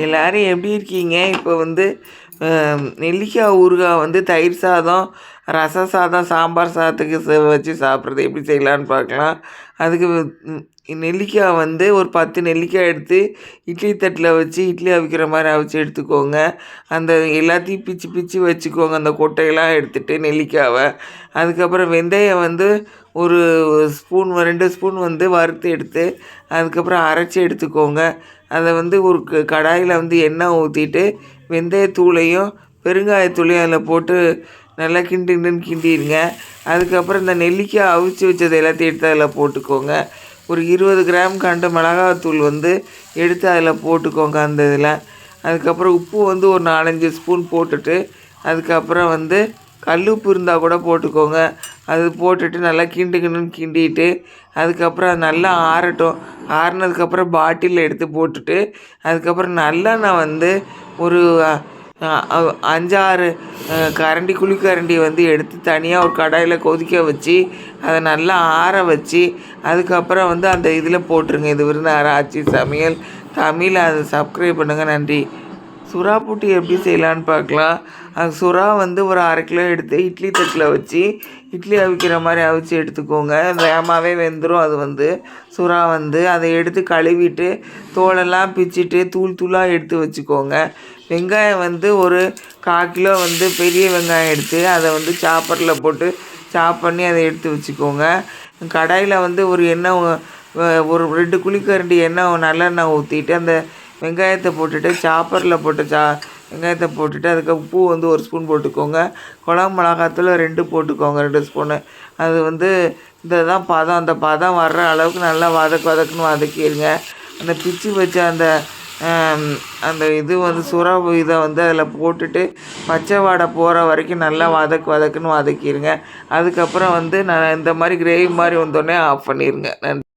எல்லாரும் எப்படி இருக்கீங்க? இப்போ வந்து நெல்லிக்காய் ஊறுகாய் வந்து தயிர் சாதம் ரச சாதம் சாம்பார் சாதத்துக்கு வச்சு சாப்பிட்றது எப்படி செய்யலான்னு பார்க்கலாம். அதுக்கு நெல்லிக்காய் வந்து ஒரு பத்து நெல்லிக்காய் எடுத்து இட்லி தட்டில் வச்சு இட்லி அவிக்கிற மாதிரி அவிச்சு எடுத்துக்கோங்க. அந்த எல்லாத்தையும் பிச்சு பிச்சு வச்சுக்கோங்க. அந்த கொட்டையெல்லாம் எடுத்துகிட்டு நெல்லிக்காவை. அதுக்கப்புறம் வெந்தயம் வந்து ஒரு ஸ்பூன் ரெண்டு ஸ்பூன் வந்து வறுத்து எடுத்து அதுக்கப்புறம் அரைச்சி எடுத்துக்கோங்க. அதை வந்து ஒரு க- கடாயில் வந்து எண்ணெய் ஊற்றிட்டு வெந்தயத்தூளையும் பெருங்காயத்தூளையும் அதில் போட்டு நல்லா கிண்டு கிண்டுன்னு கிண்டிடுங்க அதுக்கப்புறம் இந்த நெல்லிக்காய் அவிச்சு வச்சது எல்லாத்தையும் எடுத்து அதில் போட்டுக்கோங்க. ஒரு இருபது கிராம் கண்டு மிளகாத்தூள் வந்து எடுத்து அதில் போட்டுக்கோங்க அந்த இதில். அதுக்கப்புறம் உப்பு வந்து ஒரு நாலஞ்சு ஸ்பூன் போட்டுட்டு அதுக்கப்புறம் வந்து கல் உப்பு இருந்தால் கூட போட்டுக்கோங்க. அது போட்டுட்டு நல்லா கிண்டுக்கணும்னு கிண்டிட்டு அதுக்கப்புறம் அது நல்லா ஆறட்டும். ஆறினதுக்கப்புறம் பாட்டிலில் எடுத்து போட்டுட்டு அதுக்கப்புறம் நல்லா நான் வந்து ஒரு அஞ்சாறு கரண்டி குழிக்கரண்டி வந்து எடுத்து தனியாக ஒரு கடாயில் கொதிக்க வச்சு அதை நல்லா ஆற வச்சு அதுக்கப்புறம் வந்து அந்த இதில் போட்டுருங்க. இது விருந்தாராய்ச்சி ஆச்சி சமையல். தமிழ் அதை சப்ஸ்கிரைப் பண்ணுங்கள் நன்றி. சுறா பூட்டி எப்படி செய்யலான்னு பார்க்கலாம். அது சுறா வந்து ஒரு அரை கிலோ எடுத்து இட்லி தட்டில் வச்சு இட்லி அவிக்கிற மாதிரி அவிச்சு எடுத்துக்கோங்க. வேகமாகவே வெந்துடும் அது வந்து. சுறா வந்து அதை எடுத்து கழுவிட்டு தோலெல்லாம் பிச்சுட்டு தூள் தூளாக எடுத்து வச்சுக்கோங்க. வெங்காயம் வந்து ஒரு கால் கிலோ வந்து பெரிய வெங்காயம் எடுத்து அதை வந்து சாப்பரில் போட்டு சாப் பண்ணி அதை எடுத்து வச்சுக்கோங்க. கடாயில் வந்து ஒரு எண்ணெய் ஒரு ரெண்டு குழிக்கரண்டி எண்ணெய் நல்லெண்ணெய் ஊற்றிட்டு அந்த வெங்காயத்தை போட்டுட்டு சாப்பரில் போட்டு சா வெங்காயத்தை போட்டுட்டு அதுக்கு உப்பு வந்து ஒரு ஸ்பூன் போட்டுக்கோங்க. குழம்பு மிளகாத்தூள் ரெண்டு போட்டுக்கோங்க ரெண்டு ஸ்பூனு. அது வந்து இந்த தான் பதம். அந்த பதம் வர்ற அளவுக்கு நல்லா வதக்கு வதக்குன்னு வதக்கிடுங்க அந்த பிச்சு வச்ச அந்த அந்த இது வந்து சுறா இதை வந்து அதில் போட்டுட்டு பச்சை வாடை போகிற வரைக்கும் நல்லா வதக்கு வதக்குன்னு வதக்கிடுங்க அதுக்கப்புறம் வந்து நான் இந்த மாதிரி கிரேவி மாதிரி வந்தோடனே ஆஃப் பண்ணிடுங்க நன்றி.